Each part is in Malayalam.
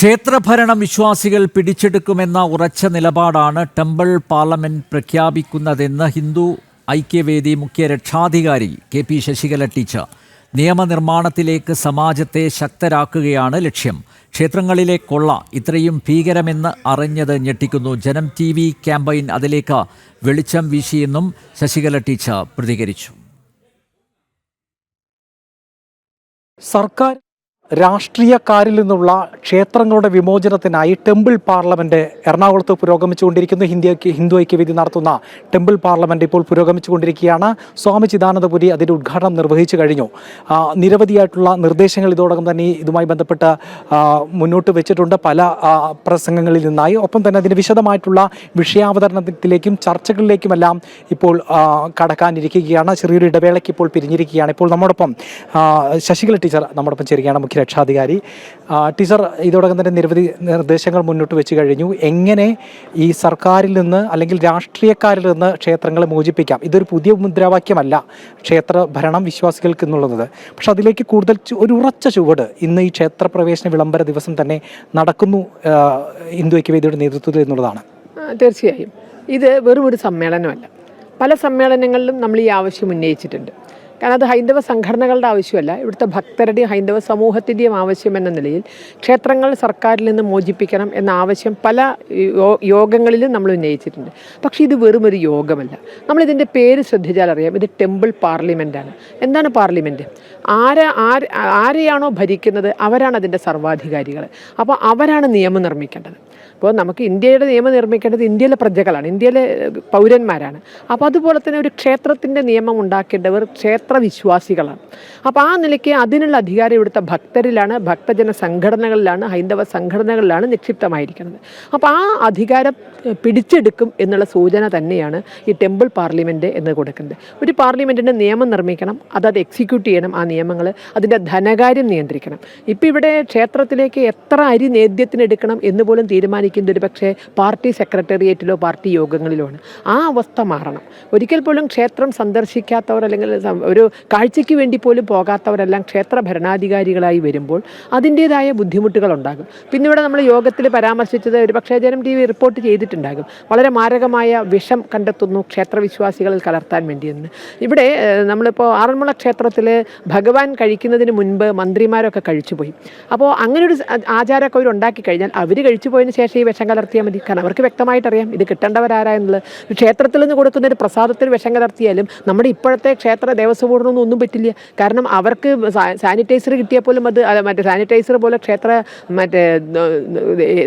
ക്ഷേത്രഭരണം വിശ്വാസികൾ പിടിച്ചെടുക്കുമെന്ന ഉറച്ച നിലപാടാണ് ടെമ്പിൾ പാർലമെന്റ് പ്രഖ്യാപിക്കുന്നതെന്ന് ഹിന്ദു ഐക്യവേദി മുഖ്യ രക്ഷാധികാരി കെ പി ശശികല ടീച്ചർ. നിയമനിർമ്മാണത്തിലേക്ക് സമാജത്തെ ശക്തരാക്കുകയാണ് ലക്ഷ്യം. ക്ഷേത്രങ്ങളിലെ കൊള്ള ഇത്രയും ഭീകരമെന്ന് അറിഞ്ഞത് ഞെട്ടിക്കുന്നു. ജനം ടി വി ക്യാമ്പയിൻ അതിലേക്ക് വെളിച്ചം വീശിയെന്നും ശശികല ടീച്ചർ പ്രതികരിച്ചു. സർക്കാർ രാഷ്ട്രീയക്കാരിൽ നിന്നുള്ള ക്ഷേത്രങ്ങളുടെ വിമോചനത്തിനായി ടെമ്പിൾ പാർലമെന്റ് എറണാകുളത്ത് പുരോഗമിച്ചുകൊണ്ടിരിക്കുന്നു. ഹിന്ദി ഹിന്ദു ഐക്യവേദി നടത്തുന്ന ടെമ്പിൾ പാർലമെന്റ് ഇപ്പോൾ പുരോഗമിച്ചുകൊണ്ടിരിക്കുകയാണ്. സ്വാമി ചിദാനന്ദപുരി അതിന്റെ ഉദ്ഘാടനം നിർവഹിച്ചു കഴിഞ്ഞു. നിരവധിയായിട്ടുള്ള നിർദ്ദേശങ്ങൾ ഇതോടകം തന്നെ ഇതുമായി ബന്ധപ്പെട്ട് മുന്നോട്ട് വെച്ചിട്ടുണ്ട്. പല പ്രസംഗങ്ങളിൽ നിന്നായി. ഒപ്പം തന്നെ അതിന് വിശദമായിട്ടുള്ള വിഷയാവതരണത്തിലേക്കും ചർച്ചകളിലേക്കുമെല്ലാം ഇപ്പോൾ കടക്കാനിരിക്കുകയാണ്. ചെറിയൊരു ഇടവേളയ്ക്ക് ഇപ്പോൾ പിരിഞ്ഞിരിക്കുകയാണ്. ഇപ്പോൾ നമ്മോടൊപ്പം ശശികല ടീച്ചർ നമ്മോടൊപ്പം ചേരുകയാണ്. മുഖ്യ രക്ഷാധികാരി. ടീച്ചർ ഇതോടകം തന്നെ നിരവധി നിർദ്ദേശങ്ങൾ മുന്നോട്ട് വെച്ച് കഴിഞ്ഞു. എങ്ങനെ ഈ സർക്കാരിൽ നിന്ന് അല്ലെങ്കിൽ രാഷ്ട്രീയക്കാരിൽ നിന്ന് ക്ഷേത്രങ്ങളെ മോചിപ്പിക്കാം? ഇതൊരു പുതിയ മുദ്രാവാക്യമല്ല. ക്ഷേത്ര ഭരണം വിശ്വാസികൾക്ക് എന്നുള്ളത് പക്ഷെ അതിലേക്ക് കൂടുതൽ ഒരു ഉറച്ച ചുവട് ഇന്ന് ഈ ക്ഷേത്രപ്രവേശന വിളംബര ദിവസം തന്നെ നടക്കുന്നു ഹിന്ദു ഐക്യവേദിയുടെ നേതൃത്വത്തിൽ എന്നുള്ളതാണ്. തീർച്ചയായും. ഇത് വെറും ഒരു സമ്മേളനമല്ല. പല സമ്മേളനങ്ങളിലും നമ്മൾ ഈ ആവശ്യം ഉന്നയിച്ചിട്ടുണ്ട്. കാരണം അത് ഹൈന്ദവ സംഘടനകളുടെ ആവശ്യമല്ല. ഇവിടുത്തെ ഭക്തരുടെയും ഹൈന്ദവ സമൂഹത്തിന്റെയും ആവശ്യം എന്ന നിലയിൽ ക്ഷേത്രങ്ങൾ സർക്കാരിൽ നിന്ന് മോചിപ്പിക്കണം എന്ന ആവശ്യം പല യോഗങ്ങളിലും നമ്മൾ ഉന്നയിച്ചിട്ടുണ്ട്. പക്ഷേ ഇത് വെറും ഒരു യോഗമല്ല. നമ്മളിതിന്റെ പേര് ശ്രദ്ധിച്ചാൽ അറിയാം. ഇത് ടെമ്പിൾ പാർലമെന്റാണ് എന്താണ് പാർലമെന്റ് ആര് ആരെയാണോ ഭരിക്കുന്നത്? അവരാണ് അതിന്റെ സർവാധികാരികൾ. അപ്പോൾ അവരാണ് നിയമം നിർമ്മിക്കേണ്ടത്. അപ്പോൾ നമുക്ക് ഇന്ത്യയുടെ നിയമം നിർമ്മിക്കേണ്ടത് ഇന്ത്യയിലെ പ്രജകളാണ് ഇന്ത്യയിലെ പൗരന്മാരാണ്. അപ്പോൾ അതുപോലെ തന്നെ ഒരു ക്ഷേത്രത്തിന്റെ നിയമം ഉണ്ടാക്കേണ്ടവർ ക്ഷേത്ര വിശ്വാസികളാണ്. അപ്പോൾ ആ നിലയ്ക്ക് അതിനുള്ള അധികാരം ഇവിടുത്തെ ഭക്തരിലാണ് ഭക്തജന സംഘടനകളിലാണ് ഹൈന്ദവ സംഘടനകളിലാണ് നിക്ഷിപ്തമായിരിക്കുന്നത്. അപ്പോൾ ആ അധികാരം പിടിച്ചെടുക്കും എന്നുള്ള സൂചന തന്നെയാണ് ഈ ടെമ്പിൾ പാർലമെന്റ് എന്ന് കൊടുക്കുന്നത്. ഒരു പാർലമെന്റിന്റെ നിയമം നിർമ്മിക്കണം അതത് എക്സിക്യൂട്ട് ചെയ്യണം ആ നിയമങ്ങൾ അതിന്റെ ധനകാര്യം നിയന്ത്രിക്കണം. ഇപ്പോൾ ഇവിടെ ക്ഷേത്രത്തിലേക്ക് എത്ര അരി നേദ്യത്തിന് എടുക്കണം എന്ന് പോലും തീരുമാനിക്കുന്നത് ഒരു പക്ഷേ പാർട്ടി സെക്രട്ടേറിയറ്റിലോ പാർട്ടി യോഗങ്ങളിലോ ആണ്. ആ അവസ്ഥ മാറണം. ഒരിക്കൽ പോലും ക്ഷേത്രം സന്ദർശിക്കാത്തവർ അല്ലെങ്കിൽ ഒരു കാഴ്ചയ്ക്ക് വേണ്ടി പോലും പോകാത്തവരെല്ലാം ക്ഷേത്ര ഭരണാധികാരികളായി വരുമ്പോൾ അതിന്റേതായ ബുദ്ധിമുട്ടുകൾ ഉണ്ടാകും. പിന്നെ ഇവിടെ നമ്മൾ യോഗത്തിൽ പരാമർശിച്ചത് ഒരു പക്ഷേ ജനം ടി വി റിപ്പോർട്ട് ചെയ്തിട്ടുണ്ടാകും. വളരെ മാരകമായ വിഷം കണ്ടെത്തുന്നു ക്ഷേത്രവിശ്വാസികളിൽ കലർത്താൻ വേണ്ടിയെന്ന്. ഇവിടെ നമ്മളിപ്പോൾ ആറന്മുള ക്ഷേത്രത്തിൽ ഭഗവാൻ കഴിക്കുന്നതിന് മുൻപ് മന്ത്രിമാരൊക്കെ കഴിച്ചുപോയി. അപ്പോൾ അങ്ങനെ ഒരു ആചാരമൊക്കെ അവർ ഉണ്ടാക്കി കഴിഞ്ഞാൽ അവർ കഴിച്ചു പോയതിന് ശേഷം ഈ വിഷം കലർത്തിയാൽ മതി. കാരണം അവർക്ക് വ്യക്തമായിട്ടറിയാം ഇത് കിട്ടേണ്ടവരാരാ എന്നുള്ളത്. ഒരു ക്ഷേത്രത്തിൽ നിന്ന് കൊടുക്കുന്ന ഒരു പ്രസാദത്തിൽ വിഷം കലർത്തിയാലും നമ്മുടെ ഇപ്പോഴത്തെ ക്ഷേത്ര ദേവസ്വം ബോർഡിനൊന്നും ഒന്നും പറ്റില്ല. കാരണം അവർക്ക് സാനിറ്റൈസർ കിട്ടിയാൽ പോലും അത് മറ്റേ സാനിറ്റൈസർ പോലെ ക്ഷേത്ര മറ്റേ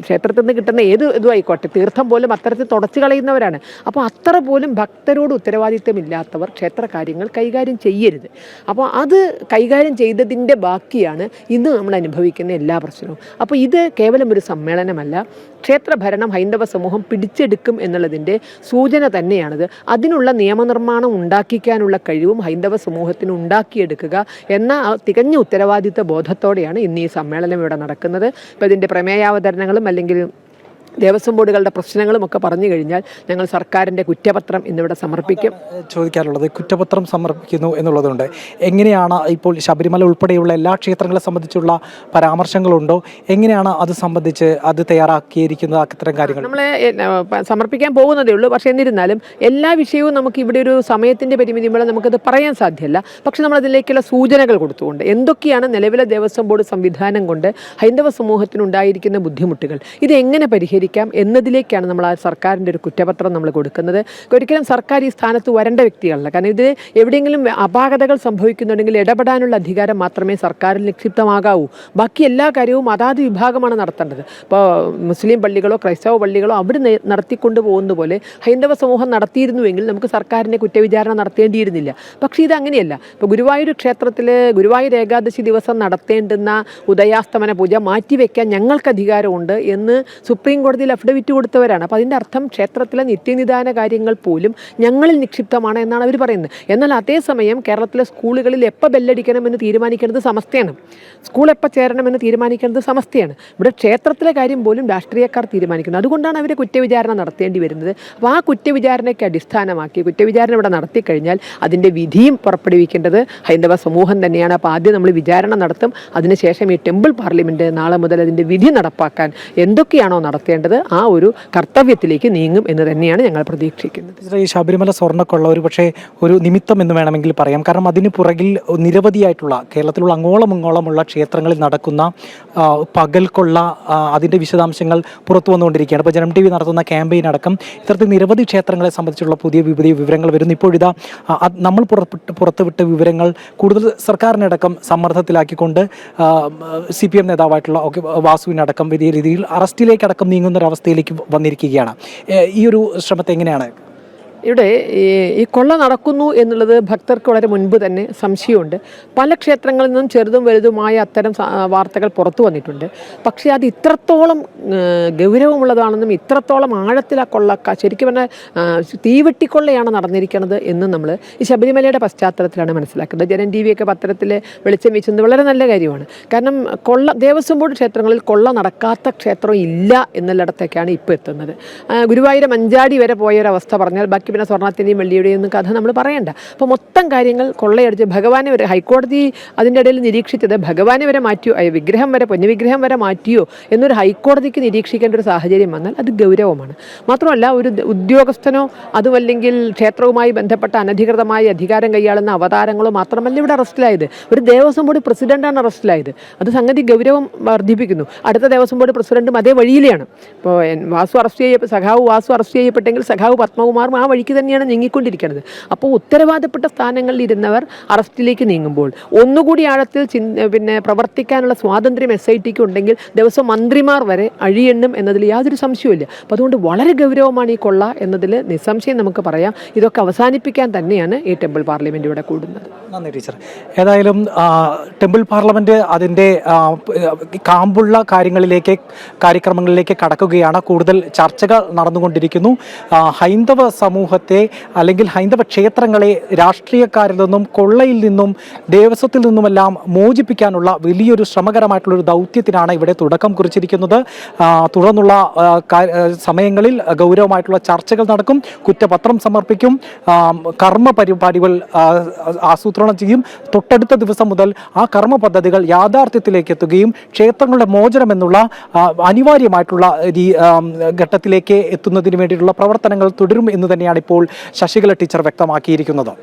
ക്ഷേത്രത്തിൽ നിന്ന് കിട്ടുന്ന ഏത് ഇതും ആയിക്കോട്ടെ തീർത്ഥം പോലും അത്തരത്തിൽ തുടച്ചു കളയുന്നവരാണ്. അപ്പോൾ അത്ര പോലും ഭക്തരോട് ഉത്തരവാദിത്തമില്ലാത്തവർ ക്ഷേത്ര കാര്യങ്ങൾ കൈകാര്യം ചെയ്യരുത്. അപ്പോൾ അത് കൈകാര്യം ചെയ്തതിന്റെ ബാക്കിയാണ് ഇന്ന് നമ്മൾ അനുഭവിക്കുന്ന എല്ലാ പ്രശ്നവും. അപ്പോൾ ഇത് കേവലം ഒരു സമ്മേളനമല്ല. ക്ഷേത്രഭരണം ഹൈന്ദവ സമൂഹം പിടിച്ചെടുക്കും എന്നുള്ളതിന്റെ സൂചന തന്നെയാണിത്. അതിനുള്ള നിയമനിർമ്മാണം ഉണ്ടാക്കിക്കാനുള്ള കഴിവും ഹൈന്ദവ സമൂഹത്തിന് ഉണ്ടാക്കിയെടുക്കുക എന്ന തികഞ്ഞ ഉത്തരവാദിത്വ ബോധത്തോടെയാണ് ഇന്ന് ഈ സമ്മേളനം ഇവിടെ നടക്കുന്നത്. ഇപ്പോൾ ഇതിന്റെ പ്രമേയാവതരണങ്ങളും അല്ലെങ്കിൽ ദേവസ്വം ബോർഡുകളുടെ പ്രശ്നങ്ങളും ഒക്കെ പറഞ്ഞു കഴിഞ്ഞാൽ ഞങ്ങൾ സർക്കാരിന്റെ കുറ്റപത്രം ഇന്നിവിടെ സമർപ്പിക്കും. ചോദിക്കാനുള്ളത്. കുറ്റപത്രം സമർപ്പിക്കുന്നു എന്നുള്ളതുണ്ട്. എങ്ങനെയാണ് ഇപ്പോൾ ശബരിമല ഉൾപ്പെടെയുള്ള എല്ലാ ക്ഷേത്രങ്ങളെ സംബന്ധിച്ചുള്ള പരാമർശങ്ങളുണ്ടോ? എങ്ങനെയാണ് അത് സംബന്ധിച്ച് അത് തയ്യാറാക്കിയിരിക്കുന്നത്? അത്തരം കാര്യങ്ങൾ. നമ്മൾ സമർപ്പിക്കാൻ പോകുന്നതേ ഉള്ളൂ. പക്ഷേ എന്നിരുന്നാലും എല്ലാ വിഷയവും നമുക്ക് ഇവിടെ ഒരു സമയത്തിന്റെ പരിമിതി മൂലം നമുക്കത് പറയാൻ സാധ്യമല്ല പക്ഷെ നമ്മൾ അതിലേക്കുള്ള സൂചനകൾ കൊടുത്തുകൊണ്ട് എന്തൊക്കെയാണ് നിലവിലെ ദേവസ്വം ബോർഡ് സംവിധാനം കൊണ്ട് ഹൈന്ദവ സമൂഹത്തിനുണ്ടായിരിക്കുന്ന ബുദ്ധിമുട്ടുകൾ? ഇത് എങ്ങനെ പരിഹരിക്കാം? എന്നതിലേക്കാണ് നമ്മൾ ആ സർക്കാരിന്റെ ഒരു കുറ്റപത്രം നമ്മൾ കൊടുക്കുന്നത്. ഒരിക്കലും സർക്കാർ ഈ സ്ഥാനത്ത് വരേണ്ട വ്യക്തികളല്ല. കാരണം ഇത് എവിടെയെങ്കിലും അപാകതകൾ സംഭവിക്കുന്നുണ്ടെങ്കിൽ ഇടപെടാനുള്ള അധികാരം മാത്രമേ സർക്കാരിൽ നിക്ഷിപ്തമാകാവൂ. ബാക്കി എല്ലാ കാര്യവും അതാത് വിഭാഗമാണ് നടത്തേണ്ടത്. ഇപ്പോൾ മുസ്ലിം പള്ളികളോ ക്രൈസ്തവ പള്ളികളോ അവർ നടത്തിക്കൊണ്ട് പോകുന്ന പോലെ ഹൈന്ദവ സമൂഹം നടത്തിയിരുന്നുവെങ്കിൽ നമുക്ക് സർക്കാരിനെ കുറ്റവിചാരണ നടത്തേണ്ടിയിരുന്നില്ല. പക്ഷേ ഇത് അങ്ങനെയല്ല. ഇപ്പോൾ ഗുരുവായൂർ ക്ഷേത്രത്തിൽ ഗുരുവായൂർ ഏകാദശി ദിവസം നടത്തേണ്ടുന്ന ഉദയാസ്തമന പൂജ മാറ്റിവെക്കാൻ ഞങ്ങൾക്ക് അധികാരമുണ്ട് എന്ന് സുപ്രീം കോടതി ഹൈക്കോടതിയിൽ അഫിഡവിറ്റ് കൊടുത്തവരാണ്. അപ്പോൾ അതിന്റെ അർത്ഥം ക്ഷേത്രത്തിലെ നിത്യനിദാന കാര്യങ്ങൾ പോലും ഞങ്ങളിൽ നിക്ഷിപ്തമാണ് എന്നാണ് അവർ പറയുന്നത്. എന്നാൽ അതേസമയം കേരളത്തിലെ സ്കൂളുകളിൽ എപ്പോൾ ബെല്ലടിക്കണമെന്ന് തീരുമാനിക്കേണ്ടത് സമസ്തയാണ്. സ്കൂൾ എപ്പോൾ ചേരണമെന്ന് തീരുമാനിക്കേണ്ടത് സമസ്തയാണ്. ഇവിടെ ക്ഷേത്രത്തിലെ കാര്യം പോലും രാഷ്ട്രീയക്കാർ തീരുമാനിക്കുന്നത് അതുകൊണ്ടാണ് അവർ കുറ്റവിചാരണ നടത്തേണ്ടി വരുന്നത്. അപ്പോൾ ആ കുറ്റവിചാരണയ്ക്ക് അടിസ്ഥാനമാക്കി കുറ്റവിചാരണ ഇവിടെ നടത്തിക്കഴിഞ്ഞാൽ അതിന്റെ വിധിയും പുറപ്പെടുവിക്കേണ്ടത് ഹൈന്ദവ സമൂഹം തന്നെയാണ്. അപ്പോൾ ആദ്യം നമ്മൾ വിചാരണ നടത്തും. അതിനുശേഷം ഈ ടെമ്പിൾ പാർലമെന്റ് നാളെ മുതൽ അതിന്റെ വിധി നടപ്പാക്കാൻ എന്തൊക്കെയാണോ നടത്തേണ്ടത് ആ ഒരു കർത്തവ്യത്തിലേക്ക് നീങ്ങും എന്ന് തന്നെയാണ് ഞങ്ങൾ പ്രതീക്ഷിക്കുന്നത്. ഈ ശബരിമല സ്വർണക്കൊള്ള ഒരു പക്ഷേ ഒരു നിമിത്തം എന്ന് വേണമെങ്കിൽ പറയാം. കാരണം അതിന് പുറകിൽ നിരവധിയായിട്ടുള്ള കേരളത്തിലുള്ള അങ്ങോളം ഇങ്ങോളമുള്ള ക്ഷേത്രങ്ങളിൽ നടക്കുന്ന പകൽക്കുള്ള അതിന്റെ വിശദാംശങ്ങൾ പുറത്തു വന്നുകൊണ്ടിരിക്കുകയാണ്. ഇപ്പോൾ ജനം ടി വി നടത്തുന്ന ക്യാമ്പയിൻ അടക്കം ഇത്തരത്തിൽ നിരവധി ക്ഷേത്രങ്ങളെ സംബന്ധിച്ചുള്ള പുതിയ പുതിയ വിവരങ്ങൾ വരുന്നു. ഇപ്പോഴിതാ നമ്മൾ പുറപ്പെട്ട് പുറത്തുവിട്ട വിവരങ്ങൾ കൂടുതൽ സർക്കാരിനടക്കം സമ്മർദ്ദത്തിലാക്കിക്കൊണ്ട് സി പി എം നേതാവായിട്ടുള്ള വാസുവിനടക്കം വലിയ രീതിയിൽ അറസ്റ്റിലേക്കടക്കം നീങ്ങുന്ന. ഒരു അവസ്ഥയിലേക്ക് വന്നിരിക്കുകയാണ്. ഈ ഒരു ശ്രമത്തെ എങ്ങനെയാണ് ഇവിടെ ഈ കൊള്ള നടക്കുന്നു എന്നുള്ളത് ഭക്തർക്ക് വളരെ മുൻപ് തന്നെ സംശയമുണ്ട്. പല ക്ഷേത്രങ്ങളിൽ നിന്നും ചെറുതും വലുതുമായ അത്തരം വാർത്തകൾ പുറത്തു വന്നിട്ടുണ്ട്. പക്ഷേ അത് ഇത്രത്തോളം ഗൗരവമുള്ളതാണെന്നും ഇത്രത്തോളം ആഴത്തിൽ ആ കൊള്ള ശരിക്കും പറഞ്ഞാൽ തീവെട്ടിക്കൊള്ളയാണ് നടന്നിരിക്കുന്നത് എന്ന് നമ്മൾ ഈ ശബരിമലയുടെ പശ്ചാത്തലത്തിലാണ് മനസ്സിലാക്കുന്നത്. ജനൻ ടി വിയൊക്കെ പത്രത്തിൽ വെളിച്ചം വീശുന്നത് വളരെ നല്ല കാര്യമാണ്. കാരണം കൊള്ള ദേവസ്വം ബോർഡ് ക്ഷേത്രങ്ങളിൽ കൊള്ള നടക്കാത്ത ക്ഷേത്രം ഇല്ല എന്നുള്ളിടത്തേക്കാണ് ഇപ്പോൾ എത്തുന്നത്. ഗുരുവായൂരം അഞ്ചാടി വരെ പോയൊരവസ്ഥ പറഞ്ഞാൽ ബാക്കി പിന്നെ സ്വർണത്തിന്റെയും വെള്ളിയുടെയും ഒന്നും കഥ നമ്മൾ പറയണ്ട. അപ്പോൾ മൊത്തം കാര്യങ്ങൾ കൊള്ളയടിച്ച് ഭഗവാനെ വരെ ഹൈക്കോടതി അതിന്റെ ഇടയിൽ നിരീക്ഷിച്ചത് ഭഗവാനെ വരെ മാറ്റിയോ വിഗ്രഹം വരെ പൊന്നുവിഗ്രഹം വരെ മാറ്റിയോ എന്നൊരു ഹൈക്കോടതിക്ക് നിരീക്ഷിക്കേണ്ട ഒരു സാഹചര്യം വന്നാൽ അത് ഗൗരവമാണ്. മാത്രമല്ല ഒരു ഉദ്യോഗസ്ഥനോ അതുമല്ലെങ്കിൽ ക്ഷേത്രവുമായി ബന്ധപ്പെട്ട അനധികൃതമായി അധികാരം കൈയാളുന്ന അവതാരങ്ങളോ മാത്രമല്ല ഇവിടെ അറസ്റ്റിലായത്. ഒരു ദേവസ്വം ബോർഡ് പ്രസിഡന്റാണ് അറസ്റ്റിലായത്. അത് സംഗതി ഗൗരവം വർദ്ധിപ്പിക്കുന്നു. അടുത്ത ദേവസ്വം ബോർഡ് പ്രസിഡന്റും അതേ വഴിയിലാണ് ഇപ്പോൾ വാസു അറസ്റ്റ് ചെയ്യപ്പെട്ട സഖാവ് വാസു അറസ്റ്റ് ചെയ്യപ്പെട്ടെങ്കിൽ സഖാവ് പത്മകുമാറും ആ വഴിക്ക് തന്നെയാണ് നീങ്ങിക്കൊണ്ടിരിക്കുന്നത്. അപ്പോൾ ഉത്തരവാദപ്പെട്ട സ്ഥാനങ്ങളിൽ ഇരുന്നവർ അറസ്റ്റിലേക്ക് നീങ്ങുമ്പോൾ ഒന്നുകൂടി ആഴത്തിൽ പിന്നെ പ്രവർത്തിക്കാനുള്ള സ്വാതന്ത്ര്യം എസ് ഐ ടിക്ക് ഉണ്ടെങ്കിൽ ദിവസം മന്ത്രിമാർ വരെ അഴിയെണ്ണും എന്നതിൽ യാതൊരു സംശയവുമില്ല. അപ്പോൾ അതുകൊണ്ട് വളരെ ഗൗരവമാണ് ഈ കൊള്ള എന്നതിൽ നിസ്സംശയം നമുക്ക് പറയാം. ഇതൊക്കെ അവസാനിപ്പിക്കാൻ തന്നെയാണ് ഈ ടെമ്പിൾ പാർലമെന്റ് ഇവിടെ കൂടുന്നത്. നന്ദി ടീച്ചർ. ഏതായാലും ടെമ്പിൾ പാർലമെന്റ് അതിന്റെ കാമ്പുള്ള കാര്യങ്ങളിലേക്ക് കാര്യക്രമങ്ങളിലേക്ക് കടക്കുകയാണ്. കൂടുതൽ ചർച്ചകൾ നടന്നുകൊണ്ടിരിക്കുന്നു. ഹൈന്ദവ ഹൈന്ദവ സമൂഹത്തെ അല്ലെങ്കിൽ ഹൈന്ദവ ക്ഷേത്രങ്ങളെ രാഷ്ട്രീയക്കാരിൽ നിന്നും കൊള്ളയിൽ നിന്നും ദേവസ്വത്തിൽ നിന്നുമെല്ലാം മോചിപ്പിക്കാനുള്ള വലിയൊരു ശ്രമകരമായിട്ടുള്ള ഒരു ദൗത്യത്തിനാണ് ഇവിടെ തുടക്കം കുറിച്ചിരിക്കുന്നത്. തുടർന്നുള്ള സമയങ്ങളിൽ ഗൗരവമായിട്ടുള്ള ചർച്ചകൾ നടക്കും കുറ്റപത്രം സമർപ്പിക്കും കർമ്മ പരിപാടികൾ ആസൂത്രണം ചെയ്യും. തൊട്ടടുത്ത ദിവസം മുതൽ ആ കർമ്മ പദ്ധതികൾ യാഥാർത്ഥ്യത്തിലേക്ക് എത്തുകയും ക്ഷേത്രങ്ങളുടെ മോചനം എന്നുള്ള അനിവാര്യമായിട്ടുള്ള ഘട്ടത്തിലേക്ക് എത്തുന്നതിന് വേണ്ടിയിട്ടുള്ള പ്രവർത്തനങ്ങൾ തുടരും എന്ന് തന്നെയാണ് ഇപ്പോൾ ശശികല ടീച്ചർ വ്യക്തമാക്കിയിരിക്കുന്നത്.